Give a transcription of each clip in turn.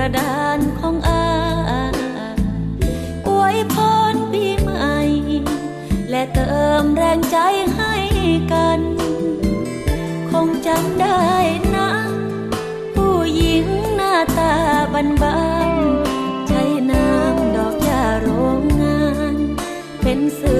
ระดานของอาอวยพรปีใหม่ และเติมแรงใจให้กัน คงจำได้นะ ผู้หญิงหน้าตาบันบานใจน้ำดอกยาโรงงาน เป็นสื่อ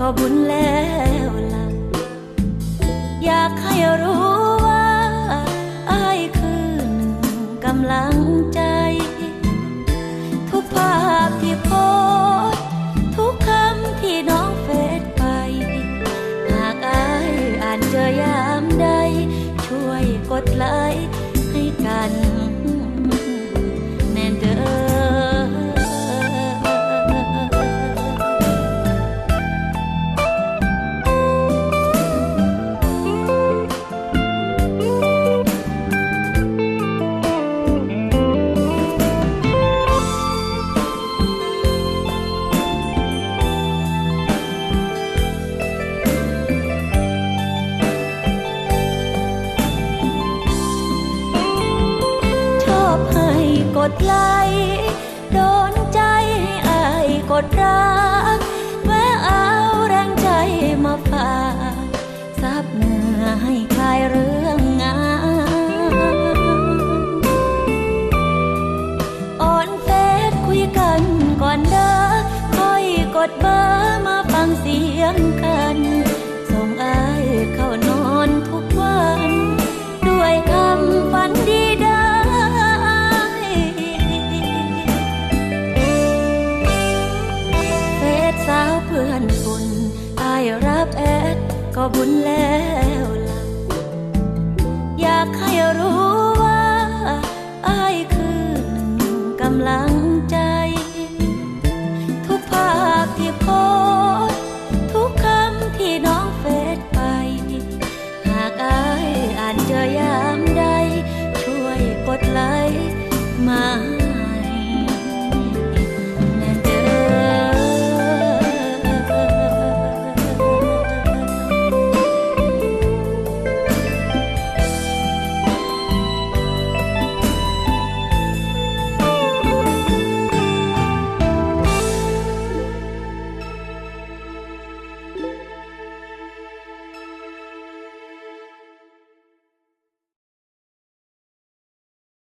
ก็บุญแล้วล่ะ อยากให้รู้ว่าอายคือหนึ่งกำลังใจ ทุกภาพที่โพสทุกคำที่น้องเฟซไป หากอายอ่านเจอยามใด ช่วยกดไลค์ อบให้กดไลค์โดนใจให้อายกดรัก บุญแล้วล่ะ อยากให้รู้ว่าอายคือหนึ่งกำลังใจ ทุกภาพที่โพสทุกคำที่น้องเฟซไป หากอายอ่านเจอยามใด ช่วยกดไลค์มา